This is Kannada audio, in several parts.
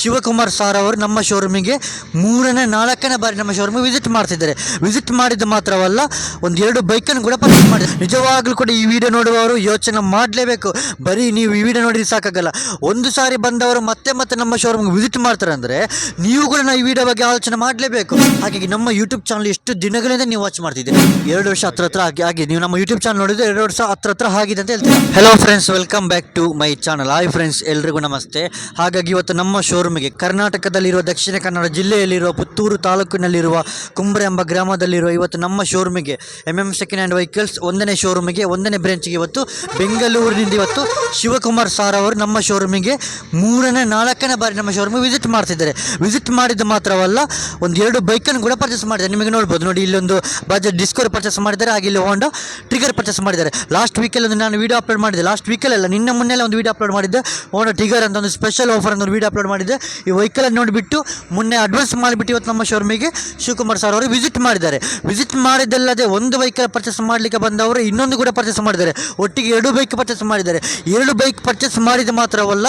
ಶಿವಕುಮಾರ್ ಸಾರ್ ಅವರು ನಮ್ಮ ಶೋರೂಮಿಗೆ ಮೂರನೇ, ನಾಲ್ಕನೇ ಬಾರಿ ನಮ್ಮ ಶೋರೂಮಿಗೆ ವಿಸಿಟ್ ಮಾಡ್ತಿದ್ದಾರೆ. ವಿಸಿಟ್ ಮಾಡಿದ್ದು ಮಾತ್ರವಲ್ಲ, ಒಂದು ಎರಡು ಬೈಕನ್ನು ಕೂಡ ಪರ್ಚೇಸ್ ಮಾಡಿದ್ದಾರೆ. ನಿಜವಾಗ್ಲೂ ಕೂಡ ಈ ವಿಡಿಯೋ ನೋಡುವವರು ಯೋಚನೆ ಮಾಡಲೇಬೇಕು. ಬರೀ ನೀವು ಈ ವಿಡಿಯೋ ನೋಡಿದ್ರೆ ಸಾಕಾಗಲ್ಲ. ಒಂದು ಸಾರಿ ಬಂದವರು ಮತ್ತೆ ಮತ್ತೆ ನಮ್ಮ ಶೋರೂಮ್ಗೆ ವಿಸಿಟ್ ಮಾಡ್ತಾರೆ ಅಂದರೆ ನೀವು ಕೂಡ ನಾವು ಈ ವಿಡಿಯೋ ಬಗ್ಗೆ ಆಲೋಚನೆ ಮಾಡಲೇಬೇಕು. ಹಾಗಾಗಿ ನಮ್ಮ ಯೂಟ್ಯೂಬ್ ಚಾನಲ್ ಎಷ್ಟು ದಿನಗಳಿಂದ ನೀವು ವಾಚ್ ಮಾಡ್ತಿದ್ದೀರಿ. ಎರಡು ವರ್ಷ ಹತ್ರ ಹತ್ರ ಆಗಿ ಆಗಿ ನೀವು ನಮ್ಮ ಯೂಟ್ಯೂಬ್ ಚಾನಲ್ ನೋಡಿದ್ರೆ ಎರಡು ವರ್ಷ ಹತ್ರ ಹತ್ರ ಆಗಿದೆ ಅಂತ ಹೇಳ್ತೀವಿ. Hello friends welcome back to my channel hi friends ಎಲ್ರಿಗೂ ನಮಸ್ತೆ. ಹಾಗಾಗಿ ಇವತ್ತು ನಮ್ಮ ಶೋರೂಮಿಗೆ ಕರ್ನಾಟಕದಲ್ಲಿರುವ, ದಕ್ಷಿಣ ಕನ್ನಡ ಜಿಲ್ಲೆಯಲ್ಲಿರುವ, ಪುತ್ತೂರು ತಾಲೂಕಿನಲ್ಲಿರುವ, ಕುಂಬ್ರೆ ಎಂಬ ಗ್ರಾಮದಲ್ಲಿರುವ ಇವತ್ತು ನಮ್ಮ ಶೋರೂಮಿಗೆ M M second hand vehicles ಒಂದನೇ ಶೋರೂಮಿಗೆ, ಒಂದನೇ ಬ್ರಾಂಚ್ಗೆ ಇವತ್ತು ಬೆಂಗಳೂರಿನಿಂದ ಇವತ್ತು ಶಿವಕುಮಾರ್ ಸಾರ್ ಅವರು ನಮ್ಮ ಶೋರೂಮಿಗೆ ಮೂರನೇ, ನಾಲ್ಕನೇ ಬಾರಿ ನಮ್ಮ ಶೋರೂಮಿಗೆ ವಿಸಿಟ್ ಮಾಡ್ತಿದ್ದಾರೆ. ವಿಸಿಟ್ ಮಾಡಿದ್ದು ಮಾತ್ರವಲ್ಲ, ಒಂದು ಎರಡು ಬೈಕನ್ನು ಕೂಡ ಪರ್ಚೇಸ್ ಮಾಡಿದ್ದಾರೆ. ನಿಮಗೆ ನೋಡ್ಬೋದು, ನೋಡಿ ಇಲ್ಲೊಂದು ಬಜೆಟ್ ಡಿಸ್ಕೋರ್ ಪರ್ಚೇಸ್ ಮಾಡಿದ್ದಾರೆ, ಹಾಗೆ ಇಲ್ಲಿ ಹೋಂಡಾ ಟ್ರಿಗರ್ ಪರ್ಚೇಸ್ ಮಾಡಿದ್ದಾರೆ. ಲಾಸ್ಟ್ ವೀಕಲ್ಲಿ ಒಂದು ನಾನು ವೀಡಿಯೋ ಅಪ್ಲೋಡ್ ಮಾಡಿದ್ದೆ. ಲಾಸ್ಟ್ ವೀಕಲ್ಲ ನಿನ್ನೆ ಮೊನ್ನೆಲ್ಲ ಒಂದು ವೀಡಿಯೋ ಅಪ್ಲೋಡ್ ಮಾಡಿದ್ದೆ. ಹೋಂಡಾ ಟ್ರಿಗರ್ ಅಂತ ಒಂದು ಸ್ಪೆಷಲ್ ಆಫರ್ ಅಂತ ಒಂದು ವೀಡಿಯೋ ಅಪ್ಲೋಡ್ ಮಾಡಿದ್ದೆ. ಈ ವೆಹಿಕಲನ್ನು ನೋಡಿಬಿಟ್ಟು ಮೊನ್ನೆ ಅಡ್ವಾನ್ಸ್ ಮಾಡಿಬಿಟ್ಟು ಇವತ್ತು ನಮ್ಮ ಶೋರೂಮಿಗೆ ಶಿವಕುಮಾರ್ ಸರ್ ಅವರು ವಿಸಿಟ್ ಮಾಡಿದ್ದಾರೆ. ವಿಸಿಟ್ ಮಾಡಿದ್ದಲ್ಲದೆ ಒಂದು ವೆಹಿಕಲ್ ಪರ್ಚೇಸ್ ಮಾಡಲಿಕ್ಕೆ ಬಂದವರು ಇನ್ನೊಂದು ಕೂಡ ಪರ್ಚೇಸ್ ಮಾಡಿದ್ದಾರೆ. ಒಟ್ಟಿಗೆ ಎರಡು ಬೈಕ್ ಪರ್ಚೇಸ್ ಮಾಡಿದ್ದಾರೆ. ಎರಡು ಬೈಕ್ ಪರ್ಚೇಸ್ ಮಾಡಿದ ಮಾತ್ರವಲ್ಲ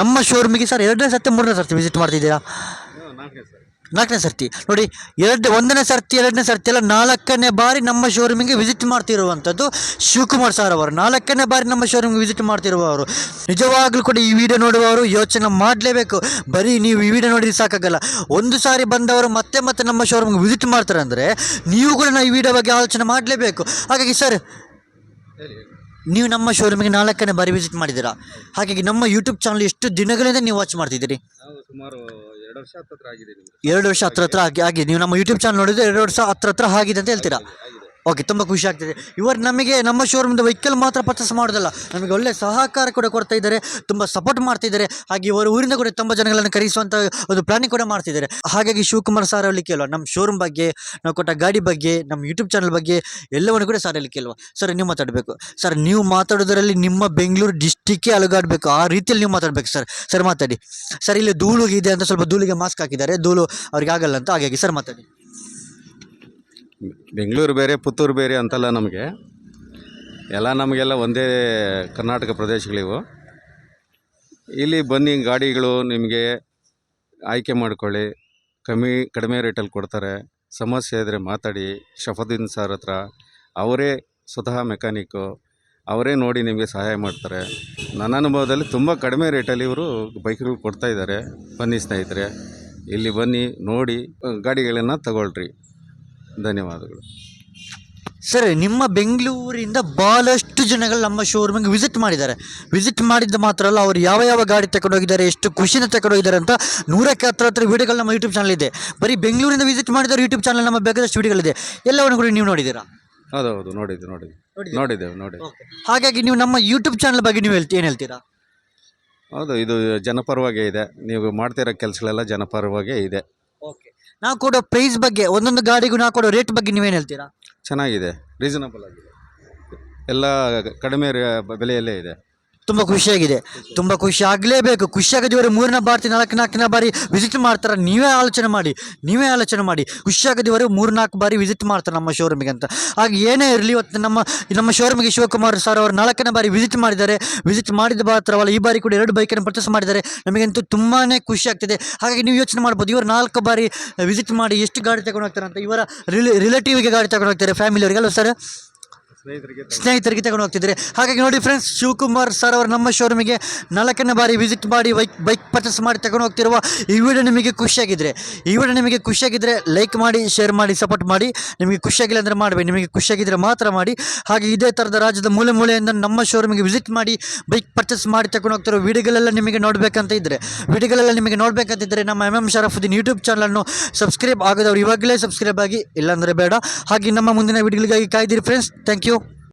ನಮ್ಮ ಶೋರೂಮಿಗೆ ಸರ್ ಎರಡನೇ ಸರ್ತಿ, ಮೂರನೇ ಸರ್ತಿ ವಿಸಿಟ್ ಮಾಡ್ತಿದ್ದೀರಾ? ನಾಲ್ಕನೇ ಸರ್ತಿ. ನೋಡಿ, ಎರಡು, ಒಂದನೇ ಸರ್ತಿ, ಎರಡನೇ ಸರ್ತಿ ಎಲ್ಲ ನಾಲ್ಕನೇ ಬಾರಿ ನಮ್ಮ ಶೋರೂಮಿಗೆ ವಿಸಿಟ್ ಮಾಡ್ತಿರುವಂಥದ್ದು ಶಿವಕುಮಾರ್ ಸರ್ ಅವರು. ನಾಲ್ಕನೇ ಬಾರಿ ನಮ್ಮ ಶೋರೂಮ್ಗೆ ವಿಸಿಟ್ ಮಾಡ್ತಿರುವವರು. ನಿಜವಾಗ್ಲೂ ಕೂಡ ಈ ವಿಡಿಯೋ ನೋಡುವವರು ಯೋಚನೆ ಮಾಡಲೇಬೇಕು. ಬರೀ ನೀವು ಈ ವಿಡಿಯೋ ನೋಡಿದ್ರೆ ಸಾಕಾಗಲ್ಲ. ಒಂದು ಸಾರಿ ಬಂದವರು ಮತ್ತೆ ಮತ್ತೆ ನಮ್ಮ ಶೋರೂಮ್ಗೆ ವಿಸಿಟ್ ಮಾಡ್ತಾರೆ ಅಂದರೆ ನೀವು ಕೂಡ ನಾವು ಈ ವಿಡಿಯೋ ಬಗ್ಗೆ ಆಲೋಚನೆ ಮಾಡಲೇಬೇಕು. ಹಾಗಾಗಿ ಸರ್ ನೀವು ನಮ್ಮ ಶೋರೂಮಿಗೆ ನಾಲ್ಕನೇ ಬಾರಿ ವಿಸಿಟ್ ಮಾಡಿದ್ದೀರಾ? ಹಾಗಾಗಿ ನಮ್ಮ ಯೂಟ್ಯೂಬ್ ಚಾನಲ್ ಎಷ್ಟು ದಿನಗಳಿಂದ ನೀವು ವಾಚ್ ಮಾಡ್ತಿದ್ದೀರಿ? ಸುಮಾರು ಎರಡು ವರ್ಷ ಹತ್ತತ್ರ ಆಗಿದೆ ನಿಮಗೆ ಎರಡು ವರ್ಷ ಹತ್ರ ಹತ್ರ ಆಗಿ ಆಗಿ. ನೀವು ನಮ್ಮ ಯೂಟ್ಯೂಬ್ ಚಾನಲ್ ನೋಡಿದ್ರೆ ಎರಡು ವರ್ಷ ಹತ್ರ ಹತ್ರ ಆಗಿದೆ ಅಂತ ಹೇಳ್ತೀರಾ? ಓಕೆ ತುಂಬ ಖುಷಿ ಆಗ್ತಿದೆ. ಇವರು ನಮಗೆ, ನಮ್ಮ ಶೋರೂಮ್ದ ವೆಹಿಕಲ್ ಮಾತ್ರ ಪರ್ಚೇಸ್ ಮಾಡೋದಲ್ಲ ನಮಗೆ ಒಳ್ಳೆ ಸಹಕಾರ ಕೂಡ ಕೊಡ್ತಾ ಇದ್ದಾರೆ, ತುಂಬ ಸಪೋರ್ಟ್ ಮಾಡ್ತಿದ್ದಾರೆ ಹಾಗೆ ಇವರು ಊರಿಂದ ಕೂಡ ತುಂಬ ಜನಗಳನ್ನು ಕರೆಸುವಂಥ ಒಂದು ಪ್ಲಾನಿಂಗ್ ಕೂಡ ಮಾಡ್ತಿದ್ದಾರೆ ಹಾಗಾಗಿ ಶಿವಕುಮಾರ್ ಸರ್ ಅಲ್ಲಿ ಕೇಳುವ, ನಮ್ಮ ಶೋರೂಮ್ ಬಗ್ಗೆ, ನಾವು ಕೊಟ್ಟ ಗಾಡಿ ಬಗ್ಗೆ, ನಮ್ಮ ಯೂಟ್ಯೂಬ್ ಚಾನಲ್ ಬಗ್ಗೆ ಎಲ್ಲವನ್ನು ಕೂಡ ಸರ್ ಅಲ್ಲಿ ಕೇಳುವ. ಸರ್ ನೀವು ಮಾತಾಡಬೇಕು. ಸರ್ ನೀವು ಮಾತಾಡೋದರಲ್ಲಿ ನಿಮ್ಮ ಬೆಂಗಳೂರು ಡಿಸ್ಟಿಕ್ಕೇ ಅಲುಗಾಡಬೇಕು. ಆ ರೀತಿಯಲ್ಲಿ ನೀವು ಮಾತಾಡಬೇಕು ಸರ್ ಸರ್ ಮಾತಾಡಿ. ಸರ್ ಇಲ್ಲಿ ಧೂಳು ಇದೆ ಅಂತ ಸ್ವಲ್ಪ ಧೂಳಿಗೆ ಮಾಸ್ಕ್ ಹಾಕಿದ್ದಾರೆ. ಧೂಳು ಅವ್ರಿಗೆ ಆಗಲ್ಲ ಅಂತ ಹಾಗಾಗಿ ಸರ್ ಮಾತಾಡಿ. ಬೆಂಗಳೂರು ಬೇರೆ, ಪುತ್ತೂರು ಬೇರೆ ಅಂತಲ್ಲ ನಮಗೆ. ಎಲ್ಲ ನಮಗೆಲ್ಲ ಒಂದೇ ಕರ್ನಾಟಕ ಪ್ರದೇಶಗಳಿವು. ಇಲ್ಲಿ ಬನ್ನಿ, ಗಾಡಿಗಳು ನಿಮಗೆ ಆಯ್ಕೆ ಮಾಡ್ಕೊಳ್ಳಿ. ಕಮ್ಮಿ, ಕಡಿಮೆ ರೇಟಲ್ಲಿ ಕೊಡ್ತಾರೆ. ಸಮಸ್ಯೆ ಇದ್ದರೆ ಮಾತಾಡಿ. ಶಫದ್ದೀನ್ ಸರ್ ಹತ್ರ. ಅವರೇ ಸ್ವತಃ ಮೆಕ್ಯಾನಿಕ್ಕು. ಅವರೇ ನೋಡಿ ನಿಮಗೆ ಸಹಾಯ ಮಾಡ್ತಾರೆ. ನನ್ನ ಅನುಭವದಲ್ಲಿ ತುಂಬ ಕಡಿಮೆ ರೇಟಲ್ಲಿ ಇವರು ಬೈಕ್ಗಳು ಕೊಡ್ತಾ ಇದ್ದಾರೆ. ಬನ್ನಿ ಸ್ನೇಹಿತರೆ, ಇಲ್ಲಿ ಬನ್ನಿ, ನೋಡಿ, ಗಾಡಿಗಳನ್ನು ತಗೊಳ್ರಿ. ಧನ್ಯವಾದಗಳು. ಸರ್ ನಿಮ್ಮ ಬೆಂಗಳೂರಿಂದ ಭಾಳಷ್ಟು ಜನಗಳು ನಮ್ಮ ಶೋರೂಮಿಗೆ ವಿಸಿಟ್ ಮಾಡಿದ್ದಾರೆ. ವಿಸಿಟ್ ಮಾಡಿದ್ದು ಮಾತ್ರ ಅಲ್ಲ ಅವರು ಯಾವ ಯಾವ ಗಾಡಿ ತಗೊಂಡೋಗಿದ್ದಾರೆ ಎಷ್ಟು ಖುಷಿನ ತಗೊಂಡೋಗಿದ್ದಾರೆ ಅಂತ ನೂರಕ್ಕೆ ಹತ್ರ ಹತ್ರ ವೀಡಿಯೋಗಳು ನಮ್ಮ ಯೂಟ್ಯೂಬ್ ಚಾನಲ್ ಇದೆ. ಬರೀ ಬೆಂಗಳೂರಿಂದ ವಿಸಿಟ್ ಮಾಡಿದವರು ಯೂಟ್ಯೂಬ್ ಚಾನಲ್ ನಮ್ಮ ಬೇಕಾದಷ್ಟು ವೀಡಿಯೋಗಳಿದೆ ಎಲ್ಲವನ್ನು ಕೂಡ ನೀವು ನೋಡಿದ್ದೀರಾ? ಹೌದೌದು ನೋಡಿದ್ದು ನೋಡಿದ್ದು ನೋಡಿದ್ದೇವೆ ನೋಡಿ ಹಾಗಾಗಿ ನೀವು ನಮ್ಮ ಯೂಟ್ಯೂಬ್ ಚಾನಲ್ ಬಗ್ಗೆ ನೀವು ಹೇಳ್ತಿ ಏನು ಹೇಳ್ತೀರಾ? ಹೌದು ಇದು ಜನಪರವಾಗೇ ಇದೆ. ನೀವು ಮಾಡ್ತಿರೋ ಕೆಲಸಗಳೆಲ್ಲ ಜನಪರವಾಗೇ ಇದೆ. ಓಕೆ ನಾವು ಕೊಡೋ ಪ್ರೈಸ್ ಬಗ್ಗೆ, ಒಂದೊಂದು ಗಾಡಿಗೂ ನಾವು ಕೊಡೋ ರೇಟ್ ಬಗ್ಗೆ ನೀವೇನು ಹೇಳ್ತೀರಾ? ಚೆನ್ನಾಗಿದೆ ರೀಸನಬಲ್ ಆಗಿದೆ. ಎಲ್ಲ ಕಡಿಮೆ ಬೆಲೆಯಲ್ಲೇ ಇದೆ. ತುಂಬ ಖುಷಿಯಾಗಿದೆ. ತುಂಬ ಖುಷಿ ಆಗಲೇಬೇಕು. ಖುಷಿಯಾಗದಿವರು ಮೂರನೇ ಬಾರಿ ನಾಲ್ಕು ನಾಲ್ಕನೇ ಬಾರಿ ವಿಸಿಟ್ ಮಾಡ್ತಾರೆ, ನೀವೇ ಆಲೋಚನೆ ಮಾಡಿ. ನೀವೇ ಆಲೋಚನೆ ಮಾಡಿ. ಖುಷಿಯಾಗದಿವರು ಮೂರು ನಾಲ್ಕು ಬಾರಿ ವಿಸಿಟ್ ಮಾಡ್ತಾರೆ ನಮ್ಮ ಶೋರೂಮಿಗೆ ಅಂತ. ಹಾಗೆ ಏನೇ ಇರಲಿ, ಇವತ್ತು ನಮ್ಮ ನಮ್ಮ ಶೋರೂಮಿಗೆ ಶಿವಕುಮಾರ್ ಸರ್ ಅವರು ನಾಲ್ಕನೇ ಬಾರಿ ವಿಸಿಟ್ ಮಾಡಿದ್ದಾರೆ. ವಿಸಿಟ್ ಮಾಡಿದ ಮಾತ್ರವಲ್ಲ, ಈ ಬಾರಿ ಕೂಡ ಎರಡು ಬೈಕನ್ನು ಪರ್ಚೇಸ್ ಮಾಡಿದ್ದಾರೆ. ನಮಗಂತೂ ತುಂಬಾ ಖುಷಿ ಆಗ್ತಿದೆ. ಹಾಗಾಗಿ ನೀವು ಯೋಚನೆ ಮಾಡ್ಬೋದು, ಇವರು ನಾಲ್ಕು ಬಾರಿ ವಿಸಿಟ್ ಮಾಡಿ ಎಷ್ಟು ಗಾಡಿ ತಗೊಂಡು ಹೋಗ್ತಾರೆ ಅಂತ. ಇವರ ರಿಲೇ ರಿಲೇಟಿವ್ಗೆ ಗಾಡಿ ತಗೊಂಡು ಹೋಗ್ತಾರೆ ಫ್ಯಾಮಿಲಿಯವರಿಗೆ ಅಲ್ವ ಸರ್ ಸ್ನೇಹಿತರಿಗೆ ತಗೊಂಡು ಹೋಗ್ತಿದ್ರೆ ಹಾಗಾಗಿ ನೋಡಿ ಫ್ರೆಂಡ್ಸ್ ಶಿವಕುಮಾರ್ ಸರ್ ಅವರು ನಮ್ಮ ಶೋರೂಮಿಗೆ ನಾಲ್ಕನೇ ಬಾರಿ ವಿಸಿಟ್ ಮಾಡಿ ಬೈಕ್ ಬೈಕ್ ಪರ್ಚೇಸ್ ಮಾಡಿ ತಗೊಂಡು ಹೋಗ್ತಿರುವ ಈ ವಿಡಿಯೋ ನಿಮಗೆ ಖುಷಿಯಾಗಿದ್ದರೆ ಈ ವಿಡಿಯೋ ನಿಮಗೆ ಖುಷಿಯಾಗಿದ್ದರೆ ಲೈಕ್ ಮಾಡಿ ಶೇರ್ ಮಾಡಿ ಸಪೋರ್ಟ್ ಮಾಡಿ. ನಿಮಗೆ ಖುಷಿಯಾಗಿಲ್ಲ ಅಂದರೆ ಮಾಡಬೇಡಿ. ನಿಮಗೆ ಖುಷಿಯಾಗಿದ್ದರೆ ಮಾತ್ರ ಮಾಡಿ. ಹಾಗೆ ಇದೇ ಥರದ ರಾಜ್ಯದ ಮೂಲೆ ಮೂಲೆಯಿಂದ ನಮ್ಮ ಶೋರೂಮಿಗೆ ವಿಸಿಟ್ ಮಾಡಿ ಬೈಕ್ ಪರ್ಚೇಸ್ ಮಾಡಿ ತಗೊಂಡು ಹೋಗ್ತಿರೋ ವಿಡಿಯೋಗಳೆಲ್ಲ ನಿಮಗೆ ನೋಡಬೇಕಂತ ಇದ್ದರೆ ವಿಡಿಯೋಗಳೆಲ್ಲ ನಿಮಗೆ ನೋಡಬೇಕಂತಿದ್ದರೆ ನಮ್ಮ ಎಂ ಎಂ ಶರಫುದ್ದೀನ್ ಯೂಟ್ಯೂಬ್ ಚಾನಲನ್ನು ಸಬ್ಸ್ಕ್ರೈಬ್ ಆಗದವ್ರು ಇವಾಗಲೇ ಸಬ್ಸ್ಕ್ರೈಬ್ ಆಗಿ, ಇಲ್ಲಾಂದರೆ ಬೇಡ. ಹಾಗೆ ನಮ್ಮ ಮುಂದಿನ ವಿಡಿಯೋಗಳಿಗಾಗಿ ಕಾಯ್ದಿರಿ ಫ್ರೆಂಡ್ಸ್ ಥ್ಯಾಂಕ್ ಯು